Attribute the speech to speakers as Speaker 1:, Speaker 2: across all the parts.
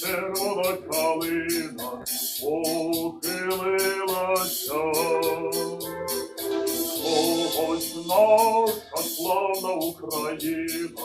Speaker 1: Червона калина похилилася, Когось наша Україна.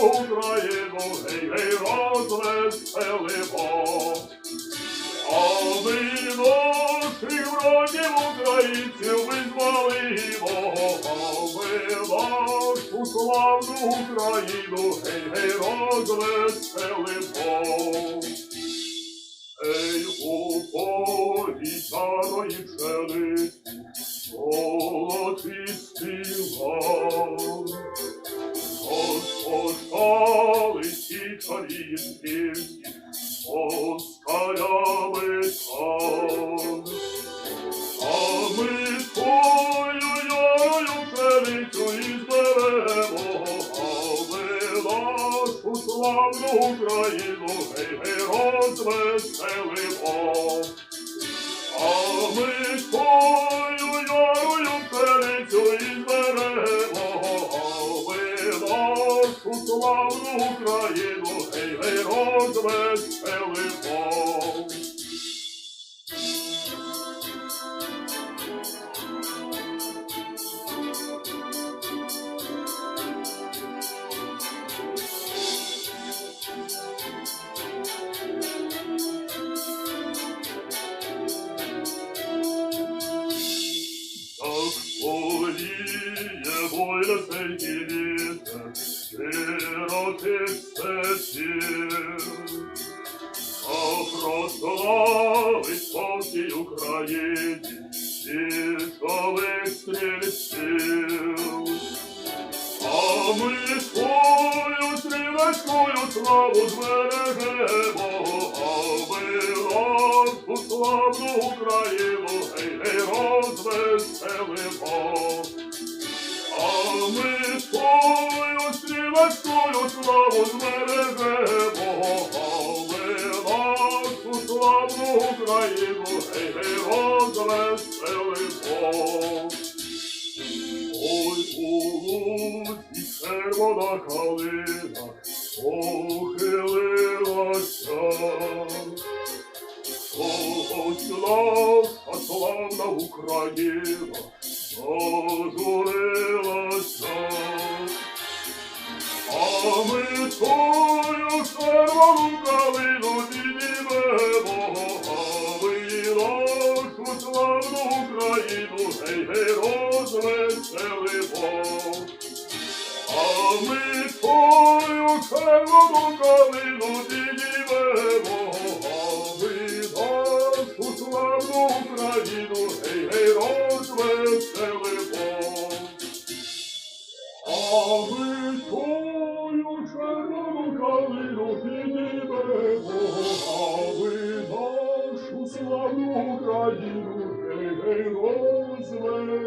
Speaker 1: Україну, гей, гей, розвеселимо. А ми наших братів українців визволимо, а ми нашу славну Україну, гей, гей, розвеселимо. Ей, у полі ярої пшениці, золотий славну Україну, гей, гей, розвеселимо. А ми твою ярою перецю і зберемо, а ми нашу славну Україну, гей, гей, розвеселимо. Прославить по всій Україні військових стрільців. А ми свою стрілецькою славу збережемо, а ми нашу славну Україну, гей, гей, розвеселимо. Нашу Україну, гей, гей, розвеселимо. Ой, у луці червона калина похилилася. Україна зажурилася. Твою а ми твою червону калину піднімемо, а Україну, гей, гей, розвеселимо. А славну Україну, гей, гей, розвеселимо.